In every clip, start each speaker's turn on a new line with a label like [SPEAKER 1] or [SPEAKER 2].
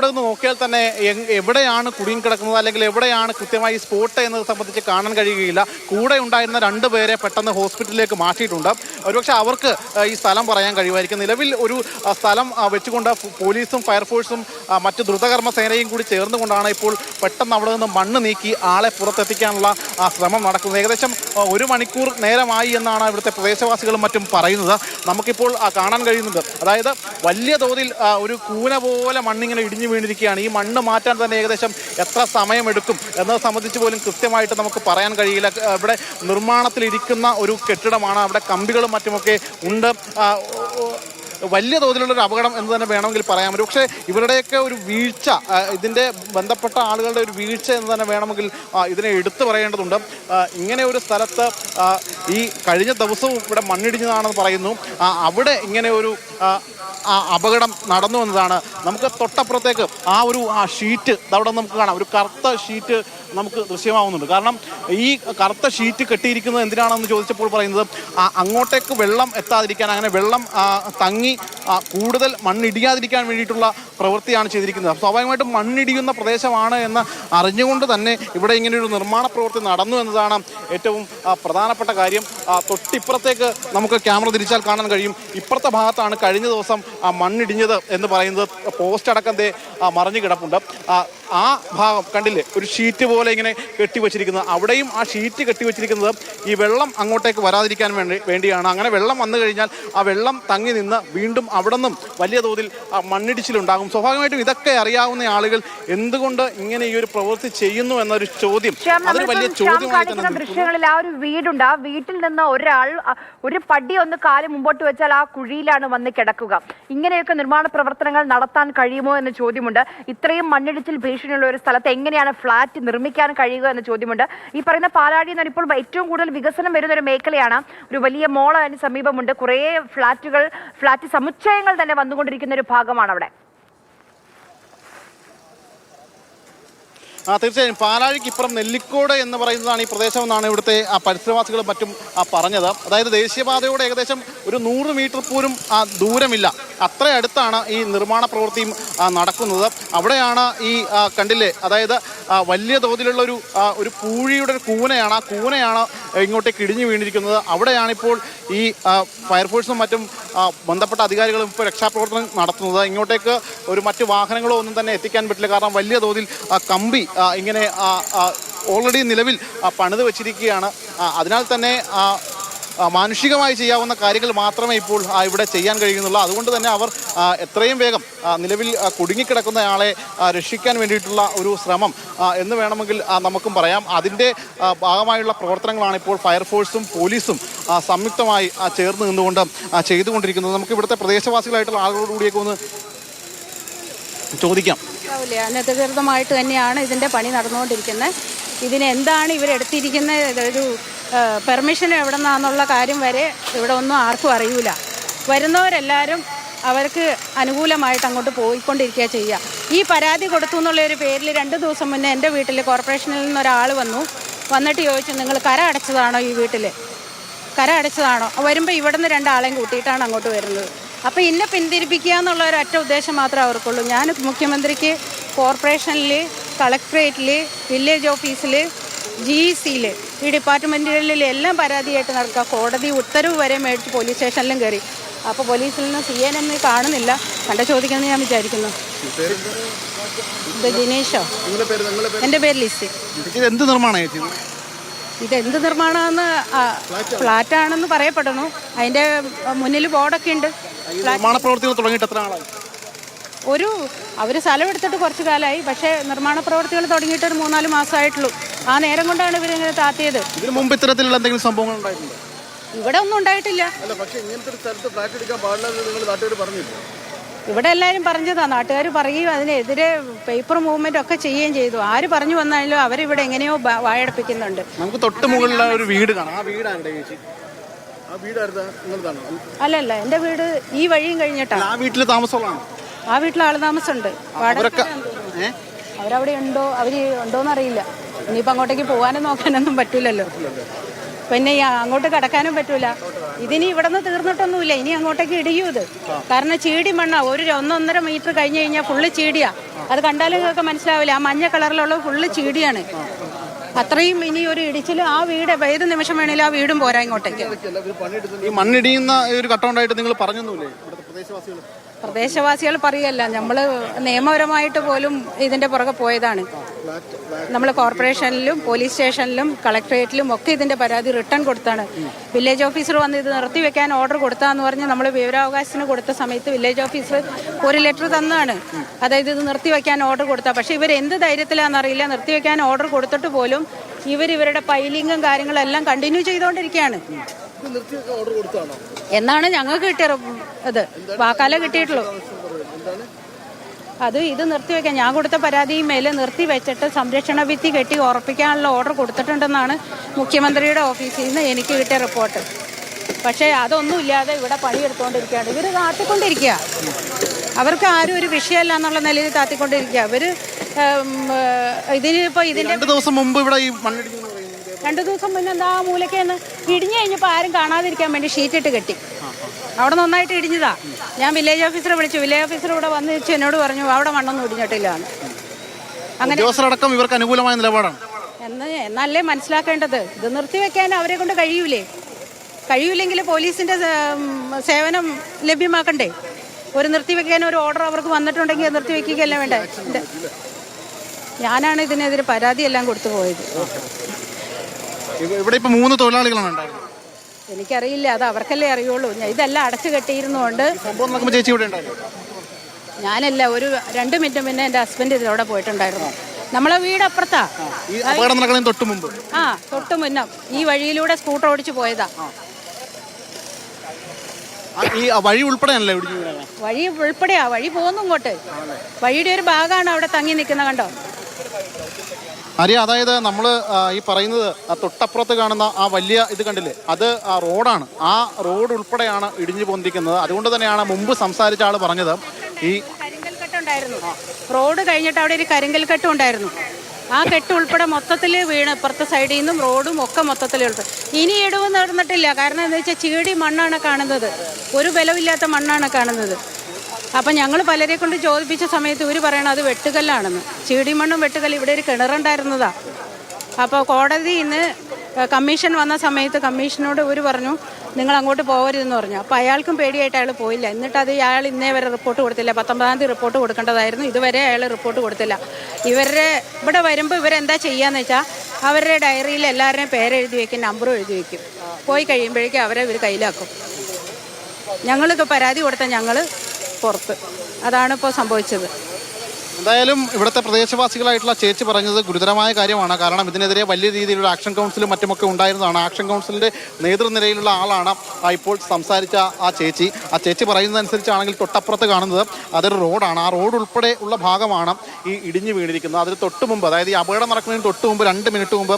[SPEAKER 1] ഇവിടെ നോക്കിയാൽ തന്നെ എവിടെയാണ് കുടുങ്ങി കിടക്കുന്നത്? അല്ലെങ്കിൽ എവിടെയാണ് കൃത്യമായി സ്പോട്ട് എന്നത് സംബന്ധിച്ച് കാണാൻ കഴിയുകയില്ല. കൂടെ ഉണ്ടായിരുന്ന രണ്ട് പേരെ പെട്ടെന്ന് ഹോസ്പിറ്റലിലേക്ക് മാറ്റിയിട്ടുണ്ട്. ഒരുപക്ഷെ അവർക്ക് ഈ സ്ഥലം പറയാൻ കഴിയുമായിരിക്കും. നിലവിൽ ഒരു സ്ഥലം വെച്ചുകൊണ്ട് പോലീസും ഫയർഫോഴ്സും മറ്റ് ദ്രുതകർമ്മ സേനയും കൂടി ചേർന്നുകൊണ്ടാണ് ഇപ്പോൾ പെട്ടെന്ന് അവിടെ നിന്ന് മണ്ണ് നീക്കി ആളെ പുറത്തെത്തിക്കാനുള്ള ശ്രമം നടക്കുന്നത്. ഏകദേശം ഒരു മണിക്കൂർ നേരമായി എന്നാണ് ഇവിടുത്തെ പ്രദേശവാസികളും മറ്റും പറയുന്നത്. നമുക്കിപ്പോൾ കാണാൻ കഴിയുന്നത്. അതായത് വലിയ തോതിൽ ഒരു കൂന പോലെ മണ്ണിങ്ങനെ ഇടിഞ്ഞു വീണിരിക്കുകയാണ്. ഈ മണ്ണ് മാറ്റാൻ തന്നെ ഏകദേശം എത്ര സമയമെടുക്കും എന്നത് സംബന്ധിച്ച് പോലും കൃത്യമായിട്ട് നമുക്ക് പറയാൻ കഴിയില്ല. ഇവിടെ നിർമ്മാണത്തിലിരിക്കുന്ന ഒരു കെട്ടിടമാണ്. അവിടെ കമ്പികളും മറ്റുമൊക്കെ ഉണ്ട്. വലിയ തോതിലുള്ള ഒരു അപകടം എന്ന് തന്നെ വേണമെങ്കിൽ പറയാം. ഒരു പക്ഷേ ഇവരുടെയൊക്കെ ഒരു വീഴ്ച ഇതിന്റെ ബന്ധപ്പെട്ട ആളുകളുടെ ഒരു വീഴ്ച എന്ന് തന്നെ വേണമെങ്കിൽ ഇതിനെ എടുത്തു പറയേണ്ടതുണ്ട്. ഇങ്ങനെ ഒരു സ്ഥലത്ത് ഈ കഴിഞ്ഞ ദിവസവും ഇവിടെ മണ്ണിടിഞ്ഞതാണെന്ന് പറയുന്നു. അവിടെ ഇങ്ങനെ ഒരു ആ, അപകടം നടന്നു എന്നതാണ്. നമുക്ക് തൊട്ടപ്പുറത്തേക്ക് ആ ഒരു ആ ഷീറ്റ് അവിടെ നമുക്ക് കാണാം. ഒരു കറുത്ത ഷീറ്റ് നമുക്ക് ദൃശ്യമാവുന്നുണ്ട്. കാരണം ഈ കറുത്ത ഷീറ്റ് കെട്ടിയിരിക്കുന്നത് എന്തിനാണെന്ന് ചോദിച്ചപ്പോൾ പറയുന്നത് അങ്ങോട്ടേക്ക് വെള്ളം എത്താതിരിക്കാൻ അങ്ങനെ വെള്ളം തങ്ങി കൂടുതൽ മണ്ണിടിയാതിരിക്കാൻ വേണ്ടിയിട്ടുള്ള പ്രവൃത്തിയാണ് ചെയ്തിരിക്കുന്നത്. സ്വാഭാവികമായിട്ടും മണ്ണിടിയുന്ന പ്രദേശമാണ് എന്ന് അറിഞ്ഞുകൊണ്ട് തന്നെ ഇവിടെ ഇങ്ങനെ ഒരു നിർമ്മാണ പ്രവൃത്തി നടന്നു എന്നതാണ് ഏറ്റവും പ്രധാനപ്പെട്ട കാര്യം. തൊട്ടിപ്പുറത്തേക്ക് നമുക്ക് ക്യാമറ തിരിച്ചാൽ കാണാൻ കഴിയും. ഇപ്പുറത്തെ ഭാഗത്താണ് കഴിഞ്ഞ ദിവസം മണ്ണിടിഞ്ഞത് എന്ന് പറയുന്നത് പോസ്റ്റ് അടക്കം മറിഞ്ഞു കിടപ്പുണ്ട്. ആ ഭാഗം കണ്ടില്ലേ? ഒരു ഷീറ്റ് പോലെ ഇങ്ങനെ കെട്ടിവെച്ചിരിക്കുന്നത്. അവിടെയും ആ ഷീറ്റ് കെട്ടിവെച്ചിരിക്കുന്നത് ഈ വെള്ളം അങ്ങോട്ടേക്ക് വരാതിരിക്കാൻ വേണ്ടി വേണ്ടിയാണ്. അങ്ങനെ വെള്ളം വന്നു കഴിഞ്ഞാൽ ആ വെള്ളം തങ്ങി നിന്ന് വീണ്ടും അവിടെ നിന്നും വലിയ തോതിൽ ആ, മണ്ണിടിച്ചിലുണ്ടാകും. സ്വാഭാവികമായിട്ടും ഇതൊക്കെ അറിയാവുന്ന ആളുകൾ എന്തുകൊണ്ട് ഇങ്ങനെ ഈ ഒരു പ്രവൃത്തി ചെയ്യുന്നു എന്നൊരു ചോദ്യം. അതൊരു വലിയ ചോദ്യമായി
[SPEAKER 2] ദൃശ്യങ്ങളിൽ ആ ഒരു വീടുണ്ട്. ആ വീട്ടിൽ നിന്ന് ഒരാൾ ഒരു പടി ഒന്ന് കാൽ മുമ്പോട്ട് വെച്ചാൽ ആ കുഴിയിലാണ് വന്ന് കിടക്കുക. ഇങ്ങനെയൊക്കെ നിർമ്മാണ പ്രവർത്തനങ്ങൾ നടത്താൻ കഴിയുമോ എന്ന ചോദ്യമുണ്ട്. ഇത്രയും മണ്ണിടിച്ചിൽ ഭീഷണിയുള്ള ഒരു സ്ഥലത്ത് എങ്ങനെയാണ് ഫ്ളാറ്റ് നിർമ്മിക്കാൻ കഴിയുക എന്ന ചോദ്യമുണ്ട്. ഈ പറയുന്ന പാലാടി എന്ന് ഇപ്പോൾ ഏറ്റവും കൂടുതൽ വികസനം വരുന്ന ഒരു മേഖലയാണ്. ഒരു വലിയ മോൾ അതിന് സമീപമുണ്ട്. കുറേ ഫ്ളാറ്റുകൾ ഫ്ളാറ്റ് സമുച്ചയങ്ങൾ തന്നെ വന്നുകൊണ്ടിരിക്കുന്ന ഒരു ഭാഗമാണ് അവിടെ.
[SPEAKER 1] തീർച്ചയായും. പാലാഴിക്ക് ഇപ്പുറം നെല്ലിക്കോട് എന്ന് പറയുന്നതാണ് ഈ പ്രദേശം എന്നാണ് ഇവിടുത്തെ ആ പരിസരവാസികളും മറ്റും പറഞ്ഞത്. അതായത് ദേശീയപാതയോട് ഏകദേശം ഒരു നൂറ് മീറ്റർ പോലും ആ ദൂരമില്ല. അത്ര അടുത്താണ് ഈ നിർമ്മാണ പ്രവൃത്തിയും നടക്കുന്നത്. അവിടെയാണ് ഈ കണ്ടില്ലേ? അതായത് വലിയ തോതിലുള്ള ഒരു ഒരു പൂഴിയുടെ ഒരു കൂനയാണ്. ആ കൂനയാണ് ഇങ്ങോട്ടേക്ക് ഇടിഞ്ഞു വീണിരിക്കുന്നത്. അവിടെയാണിപ്പോൾ ഈ ഫയർഫോഴ്സും മറ്റും ബന്ധപ്പെട്ട അധികാരികളും ഇപ്പോൾ രക്ഷാപ്രവർത്തനം നടത്തുന്നത്. ഇങ്ങോട്ടേക്ക് ഒരു മറ്റ് വാഹനങ്ങളോ ഒന്നും തന്നെ എത്തിക്കാൻ പറ്റില്ല. കാരണം വലിയ തോതിൽ കമ്പി ഇങ്ങനെ ഓൾറെഡി നിലവിൽ പണിത് വെച്ചിരിക്കുകയാണ്. അതിനാൽ തന്നെ മാനുഷികമായി ചെയ്യാവുന്ന കാര്യങ്ങൾ മാത്രമേ ഇപ്പോൾ ഇവിടെ ചെയ്യാൻ കഴിയുന്നുള്ളൂ. അതുകൊണ്ട് തന്നെ അവർ എത്രയും വേഗം നിലവിൽ കുടുങ്ങിക്കിടക്കുന്ന ആളെ രക്ഷിക്കാൻ വേണ്ടിയിട്ടുള്ള ഒരു ശ്രമം എന്ന് വേണമെങ്കിൽ നമുക്കും പറയാം. അതിന്റെ ഭാഗമായുള്ള പ്രവർത്തനങ്ങളാണ് ഇപ്പോൾ ഫയർഫോഴ്സും പോലീസും സംയുക്തമായി ചേർന്ന് നിന്നുകൊണ്ട് ചെയ്തുകൊണ്ടിരിക്കുന്നത്. നമുക്ക് ഇവിടുത്തെ പ്രദേശവാസികളായിട്ടുള്ള ആളുകളോട് കൂടിയൊക്കെ ഒന്ന് ചോദിക്കാം.
[SPEAKER 3] ഉണ്ടാവില്ല അനധികൃതമായിട്ട് തന്നെയാണ് ഇതിന്റെ പണി നടന്നുകൊണ്ടിരിക്കുന്നത്. ഇതിന് എന്താണ് ഇവരെടുത്തിരിക്കുന്ന ഒരു പെർമിഷൻ എവിടെ നിന്നാന്നുള്ള കാര്യം വരെ ഇവിടെ ഒന്നും ആർക്കും അറിയില്ല വരുന്നവരെല്ലാവരും അവർക്ക് അനുകൂലമായിട്ട് അങ്ങോട്ട് പോയിക്കൊണ്ടിരിക്കുക ചെയ്യുക ഈ പരാതി കൊടുത്തു എന്നുള്ള ഒരു പേരിൽ രണ്ട് ദിവസം മുന്നേ എന്റെ വീട്ടിൽ കോർപ്പറേഷനിൽ നിന്ന് ഒരാൾ വന്നു. വന്നിട്ട് ചോദിച്ചു നിങ്ങൾ കര അടച്ചതാണോ ഈ വീട്ടിൽ കര അടച്ചതാണോ? വരുമ്പോൾ ഇവിടുന്ന് രണ്ടാളെയും കൂട്ടിയിട്ടാണ് അങ്ങോട്ട് വരുന്നത്. അപ്പോൾ ഇന്നെ പിന്തിരിപ്പിക്കുക എന്നുള്ള ഒരു ഒറ്റ ഉദ്ദേശം മാത്രമേ അവർക്കുള്ളൂ. ഞാൻ മുഖ്യമന്ത്രിക്ക് കോർപ്പറേഷനിൽ കളക്ട്രേറ്റിൽ വില്ലേജ് ഓഫീസിൽ ജി സിയിൽ ഈ ഡിപ്പാർട്ട്മെന്റുകളിൽ എല്ലാം പരാതിയായിട്ട് നടക്കുക. കോടതി ഉത്തരവ് വരെ മേടിച്ച് പോലീസ് സ്റ്റേഷനിലും കയറി അപ്പോൾ പോലീസിൽ നിന്ന് സി എൻ എന്ന് കാണുന്നില്ല. കണ്ട ചോദിക്കുമെന്ന് ഞാൻ വിചാരിക്കുന്നു. ദിനേശോ. എന്റെ പേര് ലിസി.
[SPEAKER 1] എന്ത് നിർമ്മാണം ചേച്ചി ഇത്?
[SPEAKER 3] ഇത് എന്ത് നിർമ്മാണമാണെന്ന് ഫ്ലാറ്റാണെന്ന് പറയപ്പെടുന്നു. അതിന്റെ മുന്നിൽ ബോർഡൊക്കെ ഉണ്ട്.
[SPEAKER 1] നിർമ്മാണ പ്രവർത്തികൾ തുടങ്ങിയിട്ട് എത്ര ആളായി
[SPEAKER 3] ഒരു അവർ സ്ഥലം എടുത്തിട്ട് കുറച്ച് കാലമായി. പക്ഷേ നിർമ്മാണ പ്രവർത്തികൾ തുടങ്ങിയിട്ട് ഒരു മൂന്നാൽ മാസമായിട്ടുള്ളൂ. ആ നേരം കൊണ്ടാണ് ഇവരിങ്ങനെ താത്തിയത്.
[SPEAKER 1] ഇതിനു മുമ്പ് ഇത്തരത്തിലുള്ള എന്തെങ്കിലും സംഭവങ്ങൾ ഉണ്ടായിട്ടുണ്ടോ?
[SPEAKER 3] ഇവിടെ ഒന്നും ഉണ്ടായിട്ടില്ല.
[SPEAKER 1] അല്ല പക്ഷേ ഇങ്ങനത്തെ ഒരു സ്ഥലത്ത് ഫ്ലാറ്റ് എടുക്കാൻ പാടില്ല നിങ്ങൾ നാട്ടുകാർ പറഞ്ഞില്ല?
[SPEAKER 3] ഇവിടെ എല്ലാവരും പറഞ്ഞതാ. നാട്ടുകാർ പറയുകയും അതിനെതിരെ പേപ്പർ മൂവ്മെന്റ് ഒക്കെ ചെയ്യുകയും ചെയ്തു. ആര് പറഞ്ഞു വന്നാലും അവരിവിടെ എങ്ങനെയോ ബ- വായടപ്പിക്കുന്നുണ്ട്.
[SPEAKER 1] നമുക്ക് തൊട്ട് മുകളിലുള്ള ഒരു വീട് കാണാം. ആ വീടാണ് ചേച്ചി. ആ നിങ്ങളതാണോ
[SPEAKER 3] അല്ലല്ല എന്റെ വീട് ഈ വഴിയും കഴിഞ്ഞിട്ടാണ്.
[SPEAKER 1] ആ വീട്ടിൽ താമസമുള്ളതാണ്.
[SPEAKER 3] ആ വീട്ടിൽ ആൾ താമസമുണ്ട്.
[SPEAKER 1] അവരൊക്കെ
[SPEAKER 3] അവരവിടെ ഉണ്ടോ? അവർ ഉണ്ടോന്ന് അറിയില്ല ഇനിയിപ്പോൾ അങ്ങോട്ടേക്ക് പോകാനും നോക്കാനൊന്നും പറ്റൂലല്ലോ. പിന്നെ ഈ അങ്ങോട്ട് കടക്കാനും പറ്റൂല. ഇതിനി ഇവിടെ നിന്ന് തീർന്നിട്ടൊന്നുമില്ല. ഇനി അങ്ങോട്ടേക്ക് ഇടിയൂ ഇത്. കാരണം ചീടി മണ്ണാ. ഒരു ഒന്നൊന്നര മീറ്റർ കഴിഞ്ഞ് കഴിഞ്ഞാൽ ഫുള്ള് ചീടിയാ. അത് കണ്ടാലും നിങ്ങൾക്ക് മനസ്സിലാവില്ല. ആ മഞ്ഞ കളറിലുള്ള ഫുള്ള് ചീടിയാണ്. അത്രയും ഇനി ഒരു ഇടിച്ചിൽ ആ വീട് ഏത് നിമിഷം വേണേലും ആ വീടും പോരാ ഇങ്ങോട്ടേക്ക്.
[SPEAKER 1] ഈ മണ്ണിടിയുന്ന ഒരു ഘട്ടം ഉണ്ടായിട്ട് നിങ്ങൾ പറഞ്ഞൊന്നുമില്ലേ? പ്രദേശവാസികൾ
[SPEAKER 3] പ്രദേശവാസികൾ പറയല്ല നമ്മൾ നിയമപരമായിട്ട് പോലും ഇതിന്റെ പുറകെ പോയതാണ്. നമ്മൾ കോർപ്പറേഷനിലും പോലീസ് സ്റ്റേഷനിലും കളക്ടറേറ്റിലും ഒക്കെ ഇതിന്റെ പരാതി റിട്ടേൺ കൊടുത്താണ്. വില്ലേജ് ഓഫീസർ വന്ന് ഇത് നിർത്തിവെക്കാൻ ഓർഡർ കൊടുത്താന്ന് പറഞ്ഞ് നമ്മൾ വിവരാവകാശത്തിന് കൊടുത്ത സമയത്ത് വില്ലേജ് ഓഫീസർ ഒരു ലെറ്റർ തന്നാണ്. അതായത് ഇത് നിർത്തിവെക്കാൻ ഓർഡർ കൊടുത്ത. പക്ഷേ ഇവർ എന്ത് ധൈര്യത്തിലാണെന്നറിയില്ല നിർത്തിവെക്കാൻ ഓർഡർ കൊടുത്തിട്ട് പോലും ഇവർ ഇവരുടെ പൈലിങ്ങും കാര്യങ്ങളെല്ലാം കണ്ടിന്യൂ ചെയ്തുകൊണ്ടിരിക്കുകയാണ് എന്നാണ് ഞങ്ങൾക്ക് കിട്ടിയ അത് ഇത് വാക്കാല കിട്ടിയിട്ടുള്ളൂ. അത് ഇത് നിർത്തി നിർത്തിവെക്കാൻ ഞാൻ കൊടുത്ത പരാതിയും മേലെ നിർത്തി വെച്ചിട്ട് സംരക്ഷണ ഭിത്തി കെട്ടി ഉറപ്പിക്കാനുള്ള ഓർഡർ കൊടുത്തിട്ടുണ്ടെന്നാണ് മുഖ്യമന്ത്രിയുടെ ഓഫീസിൽ നിന്ന് എനിക്ക് കിട്ടിയ റിപ്പോർട്ട് പക്ഷേ അതൊന്നും ഇല്ലാതെ ഇവിടെ പണിയെടുത്തുകൊണ്ടിരിക്കുകയാണ് ഇവർ താത്തിക്കൊണ്ടിരിക്കുക. അവർക്ക് ആരും ഒരു വിഷയമല്ല എന്നുള്ള നിലയിൽ താത്തിക്കൊണ്ടിരിക്കുക. അവർ ഇതിനിപ്പോൾ ഇതിന്റെ
[SPEAKER 1] രണ്ട് ദിവസം മുമ്പ് ഇവിടെ ഈ പറയുന്നത്
[SPEAKER 3] രണ്ടു ദിവസം മുന്നേ എന്താ ആ മൂലക്കേന്ന് ഇടിഞ്ഞു കഴിഞ്ഞപ്പോൾ ആരും കാണാതിരിക്കാൻ വേണ്ടി ഷീറ്റിട്ട് കെട്ടി. അവിടെ നന്നായിട്ട് ഇടിഞ്ഞതാ. ഞാൻ വില്ലേജ് ഓഫീസറെ വിളിച്ചു. വില്ലേജ് ഓഫീസർ ഇവിടെ വന്ന് വെച്ച് എന്നോട് പറഞ്ഞു അവിടെ മണ്ണൊന്നും ഇടിഞ്ഞിട്ടില്ല. എന്ന് അങ്ങനെ
[SPEAKER 1] ഉദ്യോഗസ്ഥരടക്കം ഇവർക്ക് അനുകൂലമായ നിലപാടാണ്.
[SPEAKER 3] എന്ന് എന്നല്ലേ മനസ്സിലാക്കേണ്ടത്? ഇത് നിർത്തിവെക്കാൻ അവരെ കൊണ്ട് കഴിയൂലേ? കഴിയൂലെങ്കിൽ പോലീസിന്റെ സേവനം ലഭ്യമാക്കണ്ടേ? ഒരു നിർത്തിവെക്കാൻ ഒരു ഓർഡർ അവർക്ക് വന്നിട്ടുണ്ടെങ്കിൽ നിർത്തിവെക്കുകയല്ല വേണ്ടേ? ഞാനാണ് ഇതിനെതിരെ പരാതിയെല്ലാം കൊടുത്തു പോയത്.
[SPEAKER 1] ഇവിടെ ഇപ്പൊ മൂന്ന് തൊഴിലാളികളാണ് ഉണ്ടായിരുന്നത്.
[SPEAKER 3] എനിക്കറിയില്ല അത് അവർക്കല്ലേ അറിയുള്ളൂ. ഞാൻ ഇതെല്ലാം അടച്ചു കെട്ടിയിരുന്നുകൊണ്ട്
[SPEAKER 1] സംഭവം ചേച്ചി ഇവിടെ ഉണ്ടായിരുന്നു.
[SPEAKER 3] ഞാനല്ല ഒരു രണ്ട് മിനിറ്റ് മുന്നേ എന്റെ ഹസ്ബൻഡ് ഇതിലൂടെ പോയിട്ടുണ്ടായിരുന്നു. നമ്മളെ വീട് അപ്പുറത്താ.
[SPEAKER 1] തൊട്ട് മുമ്പ്.
[SPEAKER 3] ആ തൊട്ട് മുന്നം. ഈ വഴിയിലൂടെ സ്കൂട്ടർ ഓടിച്ചു പോയതാ.
[SPEAKER 1] ഈ വഴി ഉൾപ്പെടെ
[SPEAKER 3] വഴി ഉൾപ്പെടെയാ. വഴി പോകുന്നു ഇങ്ങോട്ട്. വഴിയുടെ ഒരു ഭാഗമാണ് അവിടെ തങ്ങി നിൽക്കുന്നത് കണ്ടോ?
[SPEAKER 1] ആര്യ അതായത് നമ്മൾ ഈ പറയുന്നത് തൊട്ടപ്പുറത്ത് കാണുന്ന ആ വലിയ ഇത് കണ്ടില്ലേ? അത് ആ റോഡാണ്. ആ റോഡ് ഉൾപ്പെടെയാണ് ഇടിഞ്ഞു പൊന്തിക്കുന്നത്. അതുകൊണ്ട് തന്നെയാണ് മുമ്പ് സംസാരിച്ച ആൾ പറഞ്ഞത് ഈ
[SPEAKER 3] റോഡ് കഴിഞ്ഞിട്ട് അവിടെ ഒരു കരിങ്കൽ കെട്ടും ഉണ്ടായിരുന്നു. ആ കെട്ട് ഉൾപ്പെടെ മൊത്തത്തിൽ വീണ് ഇപ്പുറത്തെ സൈഡിൽ നിന്നും റോഡും ഒക്കെ മൊത്തത്തിൽ ഇനി ഇടിവ് നടന്നിട്ടില്ല. കാരണം എന്താ വെച്ചാൽ ചീടി മണ്ണാണ് കാണുന്നത്. ഒരു ബലമില്ലാത്ത മണ്ണാണ് കാണുന്നത്. അപ്പം ഞങ്ങൾ പലരെ കൊണ്ട് ചോദിപ്പിച്ച സമയത്ത് ഇവർ പറയണത് അത് വെട്ടുകല്ലാണെന്ന്. ചീടിമണ്ണും വെട്ടുകല്ല് ഇവിടെ ഒരു കിണറുണ്ടായിരുന്നതാ. അപ്പോൾ കോടതി ഇന്ന് കമ്മീഷൻ വന്ന സമയത്ത് കമ്മീഷനോട് ഇവർ പറഞ്ഞു നിങ്ങൾ അങ്ങോട്ട് പോകരുതെന്ന് പറഞ്ഞു. അപ്പോൾ അയാൾക്കും പേടിയായിട്ട് അയാൾ പോയില്ല. എന്നിട്ട് അത് അയാൾ ഇന്നേ വരെ റിപ്പോർട്ട് കൊടുത്തില്ല. പത്തൊമ്പതാം തീയതി റിപ്പോർട്ട് കൊടുക്കേണ്ടതായിരുന്നു. ഇതുവരെ അയാൾ റിപ്പോർട്ട് കൊടുത്തില്ല. ഇവരുടെ ഇവിടെ വരുമ്പോൾ ഇവരെന്താ ചെയ്യാന്ന് വെച്ചാൽ അവരുടെ ഡയറിയിൽ എല്ലാവരുടെയും പേരെഴുതി വയ്ക്കും നമ്പറും എഴുതി വയ്ക്കും പോയി കഴിയുമ്പോഴേക്കും അവരെ ഇവർ കയ്യിലാക്കും. ഞങ്ങൾക്ക് പരാതി കൊടുത്ത ഞങ്ങൾ പുറത്ത്. അതാണ് ഇപ്പോൾ സംഭവിച്ചത്.
[SPEAKER 1] എന്തായാലും ഇവിടുത്തെ പ്രദേശവാസികളായിട്ടുള്ള ചേച്ചി പറഞ്ഞത് ഗുരുതരമായ കാര്യമാണ്. കാരണം ഇതിനെതിരെ വലിയ രീതിയിലുള്ള ആക്ഷൻ കൗൺസിലും മറ്റുമൊക്കെ ഉണ്ടായിരുന്നതാണ്. ആക്ഷൻ കൗൺസിലിന്റെ നേതൃനിരയിലുള്ള ആളാണ് ഇപ്പോൾ സംസാരിച്ച ആ ചേച്ചി. ആ ചേച്ചി പറയുന്നതനുസരിച്ചാണെങ്കിൽ തൊട്ടപ്പുറത്ത് കാണുന്നത് അതൊരു റോഡാണ്. ആ റോഡ് ഉൾപ്പെടെ ഉള്ള ഭാഗമാണ് ഈ ഇടിഞ്ഞു വീണിരിക്കുന്നത്. അതിന് തൊട്ട് മുമ്പ് അതായത് ഈ അപകടം നടക്കുന്നതിന് തൊട്ട് മുമ്പ് രണ്ട് മിനിറ്റ് മുമ്പ്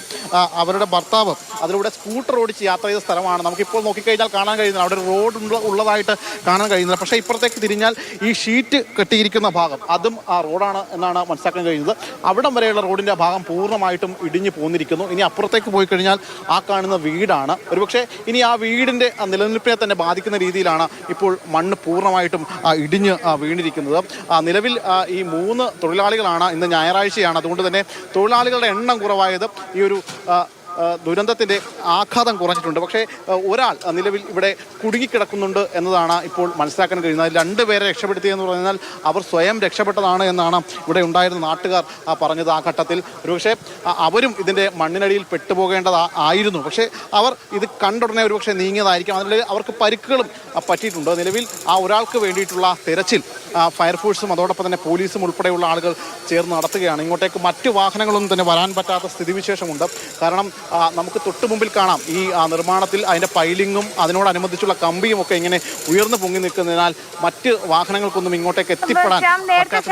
[SPEAKER 1] അവരുടെ ഭർത്താവ് അതിലൂടെ സ്കൂട്ടർ ഓടിച്ച് യാത്ര ചെയ്ത സ്ഥലമാണ്. നമുക്കിപ്പോൾ നോക്കിക്കഴിഞ്ഞാൽ കാണാൻ കഴിയുന്നത് അവിടെ റോഡ് ഉള്ളതായിട്ട് കാണാൻ കഴിയുന്നത് പക്ഷേ ഇപ്പുറത്തേക്ക് തിരിഞ്ഞാൽ ഈ ഷീറ്റ് കെട്ടിയിരിക്കുന്ന ഭാഗം അതും ആ റോഡാണ്. എന്നാണ് മനസ്സിലാക്കാൻ കഴിയുന്നത്. അവിടം വരെയുള്ള റോഡിന്റെ ഭാഗം പൂർണമായിട്ടും ഇടിഞ്ഞു പോന്നിരിക്കുന്നു. ഇനി അപ്പുറത്തേക്ക് പോയി കഴിഞ്ഞാൽ ആ കാണുന്ന വീടാണ്. ഒരുപക്ഷെ ഇനി ആ വീടിന്റെ നിലനിൽപ്പിനെ തന്നെ ബാധിക്കുന്ന രീതിയിലാണ് ഇപ്പോൾ മണ്ണ് പൂർണമായിട്ടും ഇടിഞ്ഞ് വീണിരിക്കുന്നത്. നിലവിൽ ഈ മൂന്ന് തൊഴിലാളികളാണ് ഇന്ന് ഞായറാഴ്ചയാണ്. അതുകൊണ്ട് തന്നെ തൊഴിലാളികളുടെ എണ്ണം കുറവായത് ഈ ഒരു ദുരന്തത്തിന്റെ ആഘാതം കുറഞ്ഞിട്ടുണ്ട്. പക്ഷേ ഒരാൾ നിലവിൽ ഇവിടെ കുടുങ്ങിക്കിടക്കുന്നുണ്ട് എന്നതാണ് ഇപ്പോൾ മനസ്സിലാക്കാൻ കഴിയുന്നത്. രണ്ട് പേരെ രക്ഷപ്പെടുത്തിയെന്ന് പറഞ്ഞാൽ അവർ സ്വയം രക്ഷപ്പെട്ടതാണ് എന്നാണ് ഇവിടെ ഉണ്ടായിരുന്ന നാട്ടുകാർ പറഞ്ഞത് ആ ഘട്ടത്തിൽ. ഒരുപക്ഷെ അവരും ഇതിന്റെ മണ്ണിനടിയിൽ പെട്ടുപോകേണ്ടതാ ആയിരുന്നു. പക്ഷേ അവർ ഇത് കണ്ടുടനെ ഒരുപക്ഷെ നീങ്ങിയതായിരിക്കും. അതിൽ അവർക്ക് പരിക്കുകളും പറ്റിയിട്ടുണ്ട്. നിലവിൽ ആ ഒരാൾക്ക് വേണ്ടിയിട്ടുള്ള തിരച്ചിൽ ഫയർഫോഴ്സും അതോടൊപ്പം തന്നെ പോലീസും ഉൾപ്പെടെയുള്ള ആളുകൾ ചേർന്ന് നടത്തുകയാണ്. ഇങ്ങോട്ടേക്ക് മറ്റു വാഹനങ്ങളൊന്നും തന്നെ വരാൻ പറ്റാത്ത സ്ഥിതിവിശേഷമുണ്ട്. കാരണം നമുക്ക് തൊട്ട് മുമ്പിൽ കാണാം. ഈ നിർമ്മാണത്തിൽ അതിന്റെ പൈലിങ്ങും അതിനോടനുബന്ധിച്ചുള്ള കമ്പിയും ഒക്കെ ഇങ്ങനെ ഉയർന്നു പൊങ്ങി നിൽക്കുന്നതിനാൽ മറ്റ് വാഹനങ്ങൾക്കൊന്നും ഇങ്ങോട്ടേക്ക് എത്തിപ്പെടാൻ